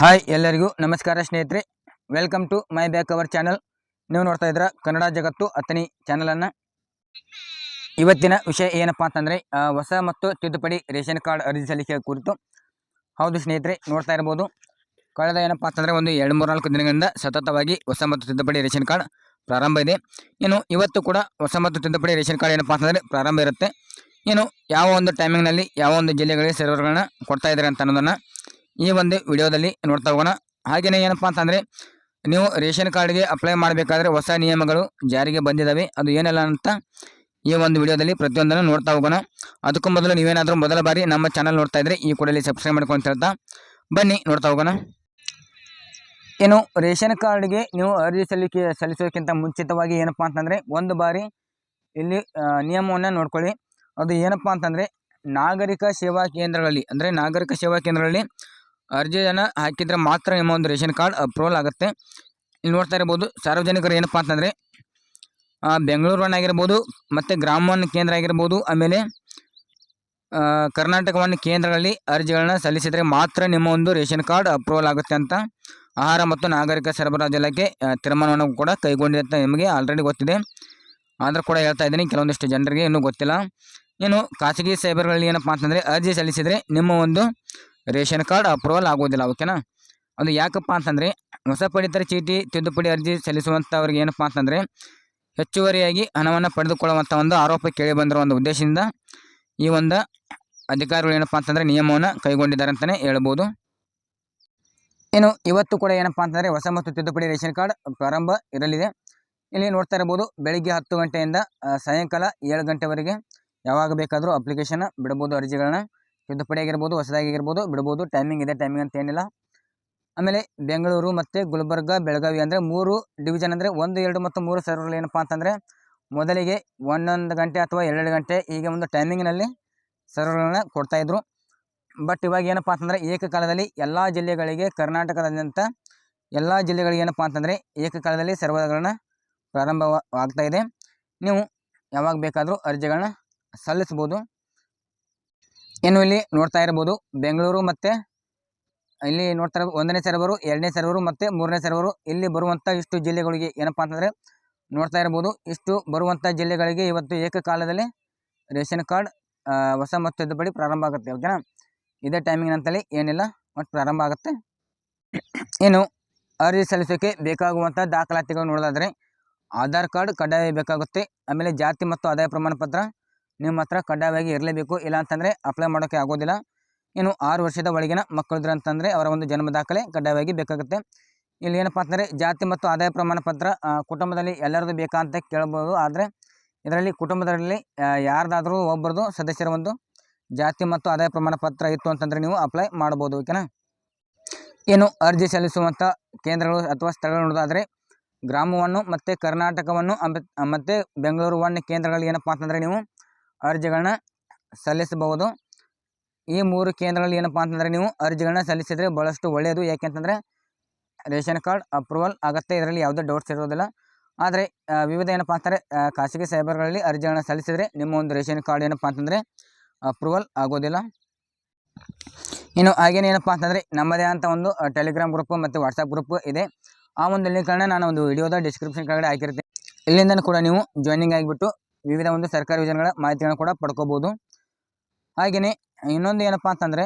Hi ಎಲ್ಲರಿಗೂ ನಮಸ್ಕಾರ ಸ್ನೇಹಿತರೆ. Welcome to my back our channel ನೀವು ನೋಡ್ತಾ ಇದ್ರ ಕನ್ನಡ ಜಗತ್ತು ಹತ್ತನೇ ಚಾನಲನ್ನು ಇವತ್ತಿನ ವಿಷಯ ಏನಪ್ಪ ಅಂತಂದರೆ ಹೊಸ ಮತ್ತು ತಿದ್ದುಪಡಿ ರೇಷನ್ ಕಾರ್ಡ್ ಅರ್ಜಿ ಸಲ್ಲಿಕೆ ಕುರಿತು. ಹೌದು ಸ್ನೇಹಿತರೆ, ನೋಡ್ತಾ ಇರ್ಬೋದು. ಕಳೆದ ಏನಪ್ಪ ಅಂತಂದರೆ ಒಂದು ಎರಡು ಮೂರು ನಾಲ್ಕು ದಿನಗಳಿಂದ ಸತತವಾಗಿ ಹೊಸ ಮತ್ತು ತಿದ್ದುಪಡಿ ರೇಷನ್ ಕಾರ್ಡ್ ಪ್ರಾರಂಭ ಇದೆ. ಏನು ಇವತ್ತು ಕೂಡ ಹೊಸ ಮತ್ತು ತಿದ್ದುಪಡಿ ರೇಷನ್ ಕಾರ್ಡ್ ಏನಪ್ಪ ಅಂತಂದರೆ ಪ್ರಾರಂಭ ಇರುತ್ತೆ. ಏನು ಯಾವ ಒಂದು ಟೈಮಿಂಗ್ನಲ್ಲಿ ಯಾವ ಒಂದು ಜಿಲ್ಲೆಗಳಿಗೆ ಸರ್ವರ್ಗಳನ್ನ ಕೊಡ್ತಾ ಇದ್ದಾರೆ ಅಂತ ಅನ್ನೋದನ್ನು ಈ ಒಂದು ವಿಡಿಯೋದಲ್ಲಿ ನೋಡ್ತಾ ಹೋಗೋಣ. ಹಾಗೆಯೇ ಏನಪ್ಪ ಅಂತಂದರೆ, ನೀವು ರೇಷನ್ ಕಾರ್ಡ್ಗೆ ಅಪ್ಲೈ ಮಾಡಬೇಕಾದ್ರೆ ಹೊಸ ನಿಯಮಗಳು ಜಾರಿಗೆ ಬಂದಿದ್ದಾವೆ ಅದು ಏನೆಲ್ಲ ಅಂತ ಈ ಒಂದು ವಿಡಿಯೋದಲ್ಲಿ ಪ್ರತಿಯೊಂದನ್ನು ನೋಡ್ತಾ ಹೋಗೋಣ. ಅದಕ್ಕೂ ಮೊದಲು ನೀವೇನಾದರೂ ಮೊದಲ ಬಾರಿ ನಮ್ಮ ಚಾನಲ್ ನೋಡ್ತಾ ಇದ್ರೆ ಈ ಕೂಡಲೇ ಸಬ್ಸ್ಕ್ರೈಬ್ ಮಾಡ್ಕೊಂಡು ಹೇಳ್ತಾ ಬನ್ನಿ, ನೋಡ್ತಾ ಹೋಗೋಣ. ಏನು ರೇಷನ್ ಕಾರ್ಡ್ಗೆ ನೀವು ಅರ್ಜಿ ಸಲ್ಲಿಕೆ, ಸಲ್ಲಿಸೋಕ್ಕಿಂತ ಮುಂಚಿತವಾಗಿ ಏನಪ್ಪ ಅಂತಂದರೆ, ಒಂದು ಬಾರಿ ಇಲ್ಲಿ ನಿಯಮವನ್ನು ನೋಡ್ಕೊಳ್ಳಿ. ಅದು ಏನಪ್ಪ ಅಂತಂದರೆ, ನಾಗರಿಕ ಸೇವಾ ಕೇಂದ್ರಗಳಲ್ಲಿ, ಅಂದರೆ ನಾಗರಿಕ ಸೇವಾ ಕೇಂದ್ರಗಳಲ್ಲಿ ಅರ್ಜಿಯನ್ನು ಹಾಕಿದರೆ ಮಾತ್ರ ನಿಮ್ಮ ಒಂದು ರೇಷನ್ ಕಾರ್ಡ್ ಅಪ್ರೂವಲ್ ಆಗುತ್ತೆ. ಇಲ್ಲಿ ನೋಡ್ತಾ ಇರ್ಬೋದು ಸಾರ್ವಜನಿಕರು ಏನಪ್ಪ ಅಂತಂದರೆ ಬೆಂಗಳೂರು ಒನ್ ಆಗಿರ್ಬೋದು, ಮತ್ತು ಗ್ರಾಮವನ್ನು ಕೇಂದ್ರ ಆಗಿರ್ಬೋದು, ಆಮೇಲೆ ಕರ್ನಾಟಕವನ್ನು ಕೇಂದ್ರಗಳಲ್ಲಿ ಅರ್ಜಿಗಳನ್ನ ಸಲ್ಲಿಸಿದರೆ ಮಾತ್ರ ನಿಮ್ಮ ಒಂದು ರೇಷನ್ ಕಾರ್ಡ್ ಅಪ್ರೂವಲ್ ಆಗುತ್ತೆ ಅಂತ ಆಹಾರ ಮತ್ತು ನಾಗರಿಕ ಸರಬರಾಜು ಇಲಾಖೆ ತೀರ್ಮಾನವನ್ನು ಕೂಡ ಕೈಗೊಂಡಿದೆ ಅಂತ ನಿಮಗೆ ಆಲ್ರೆಡಿ ಗೊತ್ತಿದೆ. ಆದರೂ ಕೂಡ ಹೇಳ್ತಾ ಇದ್ದೀನಿ, ಕೆಲವೊಂದಿಷ್ಟು ಜನರಿಗೆ ಇನ್ನೂ ಗೊತ್ತಿಲ್ಲ. ಏನು ಖಾಸಗಿ ಸೈಬರ್ಗಳಲ್ಲಿ ಏನಪ್ಪ ಅಂತಂದರೆ, ಅರ್ಜಿ ಸಲ್ಲಿಸಿದರೆ ನಿಮ್ಮ ಒಂದು ರೇಷನ್ ಕಾರ್ಡ್ ಅಪ್ರೂವಲ್ ಆಗೋದಿಲ್ಲ ಓಕೆನಾ ಅದು ಯಾಕಪ್ಪ ಅಂತಂದರೆ, ಹೊಸ ಪಡಿತರ ಚೀಟಿ, ತಿದ್ದುಪಡಿ ಅರ್ಜಿ ಸಲ್ಲಿಸುವಂಥವ್ರಿಗೆ ಏನಪ್ಪ ಅಂತಂದರೆ, ಹೆಚ್ಚುವರಿಯಾಗಿ ಹಣವನ್ನು ಪಡೆದುಕೊಳ್ಳುವಂಥ ಒಂದು ಆರೋಪ ಕೇಳಿ ಬಂದಿರೋ ಒಂದು ಉದ್ದೇಶದಿಂದ ಈ ಒಂದು ಅಧಿಕಾರಿಗಳು ಏನಪ್ಪ ಅಂತಂದರೆ ನಿಯಮವನ್ನು ಕೈಗೊಂಡಿದ್ದಾರೆ ಅಂತಲೇ ಹೇಳ್ಬೋದು. ಇನ್ನು ಇವತ್ತು ಕೂಡ ಏನಪ್ಪ ಅಂತಂದರೆ ಹೊಸ ಮತ್ತು ತಿದ್ದುಪಡಿ ರೇಷನ್ ಕಾರ್ಡ್ ಪ್ರಾರಂಭ ಇರಲಿದೆ. ಇಲ್ಲಿ ನೋಡ್ತಾ ಇರ್ಬೋದು ಬೆಳಿಗ್ಗೆ ಹತ್ತು ಗಂಟೆಯಿಂದ ಸಾಯಂಕಾಲ ಏಳು ಗಂಟೆವರೆಗೆ ಯಾವಾಗ ಬೇಕಾದರೂ ಅಪ್ಲಿಕೇಶನ್ ಬಿಡ್ಬೋದು ಅರ್ಜಿಗಳನ್ನ. ತಿದ್ದುಪಡಿ ಆಗಿರ್ಬೋದು ಹೊಸದಾಗಿರ್ಬೋದು ಬಿಡ್ಬೋದು ಟೈಮಿಂಗ್ ಇದೆ ಟೈಮಿಂಗ್ ಅಂತ ಏನಿಲ್ಲ. ಆಮೇಲೆ ಬೆಂಗಳೂರು ಮತ್ತು ಗುಲ್ಬರ್ಗ, ಬೆಳಗಾವಿ ಅಂದರೆ ಮೂರು ಡಿವಿಷನ್ ಅಂದರೆ ಒಂದು, ಎರಡು ಮತ್ತು ಮೂರು ಸರ್ವರ್ಗಳು ಏನಪ್ಪ ಅಂತಂದರೆ ಮೊದಲಿಗೆ ಒಂದೊಂದು ಗಂಟೆ ಅಥವಾ ಎರಡೆರಡು ಗಂಟೆ ಹೀಗೆ ಒಂದು ಟೈಮಿಂಗ್ನಲ್ಲಿ ಸರ್ವರ್ಗಳನ್ನ ಕೊಡ್ತಾಯಿದ್ರು ಬಟ್ ಇವಾಗ ಏನಪ್ಪ ಅಂತಂದರೆ ಏಕಕಾಲದಲ್ಲಿ ಎಲ್ಲ ಜಿಲ್ಲೆಗಳಿಗೆ, ಕರ್ನಾಟಕದಾದ್ಯಂತ ಎಲ್ಲ ಜಿಲ್ಲೆಗಳಿಗೆ ಏನಪ್ಪ ಅಂತಂದರೆ ಏಕಕಾಲದಲ್ಲಿ ಸರ್ವರ್ಗಳನ್ನ ಪ್ರಾರಂಭವಾಗ್ತಾ ಇದೆ. ನೀವು ಯಾವಾಗ ಬೇಕಾದರೂ ಅರ್ಜಿಗಳನ್ನ ಸಲ್ಲಿಸ್ಬೋದು. ಇನ್ನು ಇಲ್ಲಿ ನೋಡ್ತಾ ಇರ್ಬೋದು ಬೆಂಗಳೂರು ಮತ್ತು ಇಲ್ಲಿ ನೋಡ್ತಾ ಇರ್ಬೋದು ಒಂದನೇ ಸರ್ವರು ಎರಡನೇ ಸರ್ವರು ಮತ್ತು ಮೂರನೇ ಸರ್ವರು ಇಲ್ಲಿ ಬರುವಂಥ ಇಷ್ಟು ಜಿಲ್ಲೆಗಳಿಗೆ ಏನಪ್ಪಾ ಅಂತಂದರೆ ನೋಡ್ತಾ ಇರ್ಬೋದು ಇಷ್ಟು ಬರುವಂಥ ಜಿಲ್ಲೆಗಳಿಗೆ ಇವತ್ತು ಏಕಕಾಲದಲ್ಲಿ ರೇಷನ್ ಕಾರ್ಡ್ ಹೊಸ ಮತ್ತು ತಿದ್ದುಪಡಿ ಪ್ರಾರಂಭ ಆಗುತ್ತೆ ಓಕೆನಾ ಇದೇ ಟೈಮಿಂಗ್ ಅಂತೇಳಿ ಏನಿಲ್ಲ ಮತ್ತು ಪ್ರಾರಂಭ ಆಗುತ್ತೆ. ಏನು ಅರ್ಜಿ ಸಲ್ಲಿಸೋಕ್ಕೆ ಬೇಕಾಗುವಂಥ ದಾಖಲಾತಿಗಳು ನೋಡೋದಾದರೆ ಆಧಾರ್ ಕಾರ್ಡ್, ಕಡ್ಡಾಯ ಬೇಕಾಗುತ್ತೆ, ಆಮೇಲೆ ಜಾತಿ ಮತ್ತು ಆದಾಯ ಪ್ರಮಾಣ ಪತ್ರ ನಿಮ್ಮ ಹತ್ರ ಕಡ್ಡಾಯವಾಗಿ ಇರಲೇಬೇಕು ಇಲ್ಲ ಅಂತಂದರೆ ಅಪ್ಲೈ ಮಾಡೋಕ್ಕೆ ಆಗೋದಿಲ್ಲ. ಇನ್ನು ಆರು ವರ್ಷದ ಒಳಗಿನ ಮಕ್ಕಳಿದ್ರು ಅಂತಂದರೆ ಅವರ ಒಂದು ಜನ್ಮ ದಾಖಲೆ ಕಡ್ಡಾಯವಾಗಿ ಬೇಕಾಗುತ್ತೆ. ಇಲ್ಲಿ ಏನಪ್ಪ ಅಂತಂದರೆ ಜಾತಿ ಮತ್ತು ಆದಾಯ ಪ್ರಮಾಣ ಪತ್ರ ಕುಟುಂಬದಲ್ಲಿ ಎಲ್ಲರದು ಬೇಕಾ ಅಂತ ಕೇಳ್ಬೋದು. ಆದರೆ ಇದರಲ್ಲಿ ಕುಟುಂಬದಲ್ಲಿ ಯಾರ್ದಾದರೂ ಒಬ್ಬರದು ಸದಸ್ಯರ ಒಂದು ಜಾತಿ ಮತ್ತು ಆದಾಯ ಪ್ರಮಾಣ ಪತ್ರ ಇತ್ತು ಅಂತಂದರೆ ನೀವು ಅಪ್ಲೈ ಮಾಡ್ಬೋದು, ಓಕೆನಾ? ಏನು ಅರ್ಜಿ ಸಲ್ಲಿಸುವಂಥ ಕೇಂದ್ರಗಳು ಅಥವಾ ಸ್ಥಳಗಳು ನೋಡೋದಾದರೆ ಗ್ರಾಮವನ್ನು ಮತ್ತು ಕರ್ನಾಟಕವನ್ನು ಮತ್ತು ಬೆಂಗಳೂರು ಒನ್ ಕೇಂದ್ರಗಳಲ್ಲಿ ಏನಪ್ಪ ಅಂತಂದರೆ ನೀವು ಅರ್ಜಿಗಳನ್ನ ಸಲ್ಲಿಸಬಹುದು. ಈ ಮೂರು ಕೇಂದ್ರಗಳಲ್ಲಿ ಏನಪ್ಪಾ ಅಂತಂದರೆ ನೀವು ಅರ್ಜಿಗಳನ್ನ ಸಲ್ಲಿಸಿದರೆ ಭಾಳಷ್ಟು ಒಳ್ಳೆಯದು ಯಾಕೆಂತಂದರೆ ರೇಷನ್ ಕಾರ್ಡ್ ಅಪ್ರೂವಲ್ ಆಗುತ್ತೆ. ಇದರಲ್ಲಿ ಯಾವುದೇ ಡೌಟ್ಸ್ ಇರೋದಿಲ್ಲ. ಆದರೆ ವಿವಿಧ ಏನಪ್ಪ ಅಂತಾರೆ ಖಾಸಗಿ ಸೈಬರ್ಗಳಲ್ಲಿ ಅರ್ಜಿಗಳನ್ನ ಸಲ್ಲಿಸಿದರೆ ನಿಮ್ಮ ಒಂದು ರೇಷನ್ ಕಾರ್ಡ್ ಏನಪ್ಪ ಅಂತಂದರೆ ಅಪ್ರೂವಲ್ ಆಗೋದಿಲ್ಲ. ಇನ್ನು ಹಾಗೇನೆ ಏನಪ್ಪಾ ಅಂತಂದರೆ ನಮ್ಮದೇ ಅಂತ ಒಂದು ಟೆಲಿಗ್ರಾಮ್ ಗ್ರೂಪ್ ಮತ್ತು ವಾಟ್ಸಪ್ ಗ್ರೂಪ್ ಇದೆ. ಆ ಒಂದು ಲಿಂಕ್ಗಳನ್ನ ನಾನು ಒಂದು ವಿಡಿಯೋದ ಡಿಸ್ಕ್ರಿಪ್ಷನ್ ಕೆಳಗಡೆ ಹಾಕಿರ್ತೀನಿ. ಇಲ್ಲಿಂದ ಕೂಡ ನೀವು ಜಾಯ್ನಿಂಗ್ ಆಗಿಬಿಟ್ಟು ವಿವಿಧ ಒಂದು ಸರ್ಕಾರಿ ಯೋಜನೆಗಳ ಮಾಹಿತಿಗಳನ್ನು ಕೂಡ ಪಡ್ಕೋಬೋದು. ಹಾಗೆಯೇ ಇನ್ನೊಂದು ಏನಪ್ಪ ಅಂತಂದರೆ,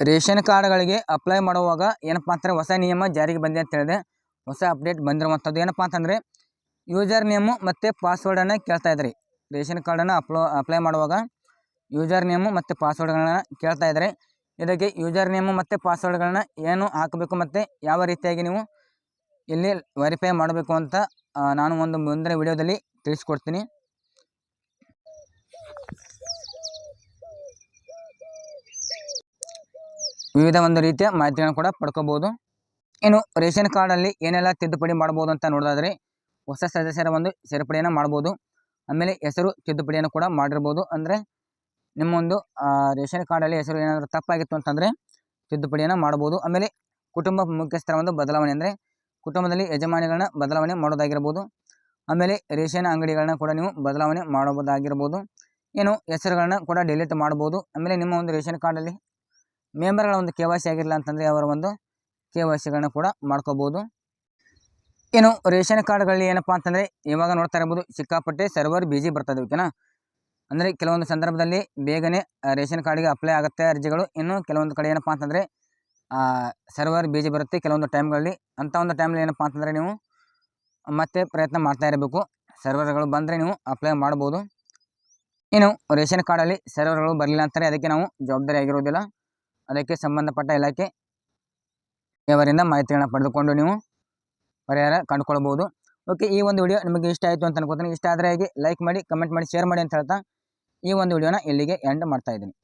ರೇಷನ್ ಕಾರ್ಡ್ಗಳಿಗೆ ಅಪ್ಲೈ ಮಾಡುವಾಗ ಏನಪ್ಪ ಅಂತಾರೆ ಹೊಸ ನಿಯಮ ಜಾರಿಗೆ ಬಂದಿದೆ ಅಂತ ಹೇಳಿದೆ. ಹೊಸ ಅಪ್ಡೇಟ್ ಬಂದಿರುವಂಥದ್ದು ಏನಪ್ಪ ಅಂತಂದರೆ ಯೂಸರ್ ನೇಮು ಮತ್ತು ಪಾಸ್ವರ್ಡನ್ನು ಕೇಳ್ತಾ ಇದ್ರಿ. ರೇಷನ್ ಕಾರ್ಡನ್ನು ಅಪ್ಲೋ ಅಪ್ಲೈ ಮಾಡುವಾಗ ಯೂಸರ್ ನೇಮು ಮತ್ತು ಪಾಸ್ವರ್ಡ್ಗಳನ್ನ ಕೇಳ್ತಾ ಇದ್ದಾರೆ ಇದಕ್ಕೆ ಯೂಸರ್ ನೇಮು ಮತ್ತು ಪಾಸ್ವರ್ಡ್ಗಳನ್ನ ಏನು ಹಾಕಬೇಕು ಮತ್ತು ಯಾವ ರೀತಿಯಾಗಿ ನೀವು ಇಲ್ಲಿ ವೆರಿಫೈ ಮಾಡಬೇಕು ಅಂತ ನಾನು ಒಂದು ಮುಂದಿನ ವಿಡಿಯೋದಲ್ಲಿ ತಿಳಿಸ್ಕೊಡ್ತೀನಿ. ವಿವಿಧ ಒಂದು ರೀತಿಯ ಮಾಹಿತಿಗಳನ್ನು ಕೂಡ ಪಡ್ಕೋಬೋದು. ಇನ್ನು ರೇಷನ್ ಕಾರ್ಡಲ್ಲಿ ಏನೆಲ್ಲ ತಿದ್ದುಪಡಿ ಮಾಡ್ಬೋದು ಅಂತ ನೋಡೋದಾದ್ರೆ ಹೊಸ ಸದಸ್ಯರ ಒಂದು ಸೇರ್ಪಡೆಯನ್ನು ಮಾಡ್ಬೋದು. ಆಮೇಲೆ ಹೆಸರು ತಿದ್ದುಪಡಿಯನ್ನು ಕೂಡ ಮಾಡಿರ್ಬೋದು. ಅಂದರೆ ನಿಮ್ಮೊಂದು ರೇಷನ್ ಕಾರ್ಡಲ್ಲಿ ಹೆಸರು ಏನಾದರೂ ತಪ್ಪಾಗಿತ್ತು ಅಂತಂದರೆ ತಿದ್ದುಪಡಿಯನ್ನು ಮಾಡ್ಬೋದು ಆಮೇಲೆ ಕುಟುಂಬ ಮುಖ್ಯಸ್ಥರ ಒಂದು ಬದಲಾವಣೆ ಅಂದರೆ ಕುಟುಂಬದಲ್ಲಿ ಯಜಮಾನಿಗಳನ್ನ ಬದಲಾವಣೆ ಮಾಡೋದಾಗಿರ್ಬೋದು. ಆಮೇಲೆ ರೇಷನ್ ಅಂಗಡಿಗಳನ್ನ ಕೂಡ ನೀವು ಬದಲಾವಣೆ ಮಾಡಬಹುದಾಗಿರ್ಬೋದು. ಏನು ಹೆಸರುಗಳನ್ನ ಕೂಡ ಡಿಲೀಟ್ ಮಾಡ್ಬೋದು ಆಮೇಲೆ ನಿಮ್ಮ ಒಂದು ರೇಷನ್ ಕಾರ್ಡಲ್ಲಿ ಮೆಂಬರ್ಗಳ ಒಂದು ಕೆ ವೈ ಸಿ ಆಗಿರಲಿಲ್ಲ ಅಂತಂದರೆ ಅವರ ಒಂದು ಕೆ ವೈ ಕೂಡ ಮಾಡ್ಕೋಬೋದು. ಏನು ರೇಷನ್ ಕಾರ್ಡ್ಗಳಲ್ಲಿ ಏನಪ್ಪ ಅಂತಂದರೆ ಇವಾಗ ನೋಡ್ತಾ ಇರ್ಬೋದು, ಸಿಕ್ಕಾಪಟ್ಟೆ ಸರ್ವರ್ ಬಿಜಿ ಬರ್ತದೆ ಓಕೆನಾ? ಅಂದರೆ ಕೆಲವೊಂದು ಸಂದರ್ಭದಲ್ಲಿ ಬೇಗನೆ ರೇಷನ್ ಕಾರ್ಡಿಗೆ ಅಪ್ಲೈ ಆಗುತ್ತೆ ಅರ್ಜಿಗಳು. ಇನ್ನು ಕೆಲವೊಂದು ಕಡೆ ಏನಪ್ಪ ಅಂತಂದರೆ ಸರ್ವರ್ ಬಿಜಿ ಬರುತ್ತೆ ಕೆಲವೊಂದು ಟೈಮ್ಗಳಲ್ಲಿ. ಅಂಥ ಒಂದು ಟೈಮಲ್ಲಿ ಏನಪ್ಪ ಅಂತಂದರೆ ನೀವು ಮತ್ತೆ ಪ್ರಯತ್ನ ಮಾಡ್ತಾ ಇರಬೇಕು. ಸರ್ವರ್ಗಳು ಬಂದರೆ ನೀವು ಅಪ್ಲೈ ಮಾಡ್ಬೋದು. ಏನು ರೇಷನ್ ಕಾರ್ಡಲ್ಲಿ ಸರ್ವರ್ಗಳು ಬರಲಿಲ್ಲ ಅಂತಾರೆ ಅದಕ್ಕೆ ನಾವು ಜವಾಬ್ದಾರಿ ಆಗಿರೋದಿಲ್ಲ. ಅದಕ್ಕೆ ಸಂಬಂಧಪಟ್ಟ ಇಲಾಖೆ ಇವರಿಂದ ಮಾಹಿತಿಗಳನ್ನ ಪಡೆದುಕೊಂಡು ನೀವು ಪರಿಹಾರ ಕಂಡುಕೊಳ್ಬೋದು ಓಕೆ, ಈ ಒಂದು ವಿಡಿಯೋ ನಿಮಗೆ ಇಷ್ಟ ಆಯಿತು ಅಂತ ಅನ್ಕೋತೀನಿ. ಇಷ್ಟ ಆದರೆ ಹೇಗೆ ಲೈಕ್ ಮಾಡಿ ಕಮೆಂಟ್ ಮಾಡಿ ಶೇರ್ ಮಾಡಿ ಅಂತ ಹೇಳ್ತಾ ಈ ಒಂದು ವಿಡಿಯೋನ ಇಲ್ಲಿಗೆ ಎಂಡ್ ಮಾಡ್ತಾ ಇದ್ದೀನಿ.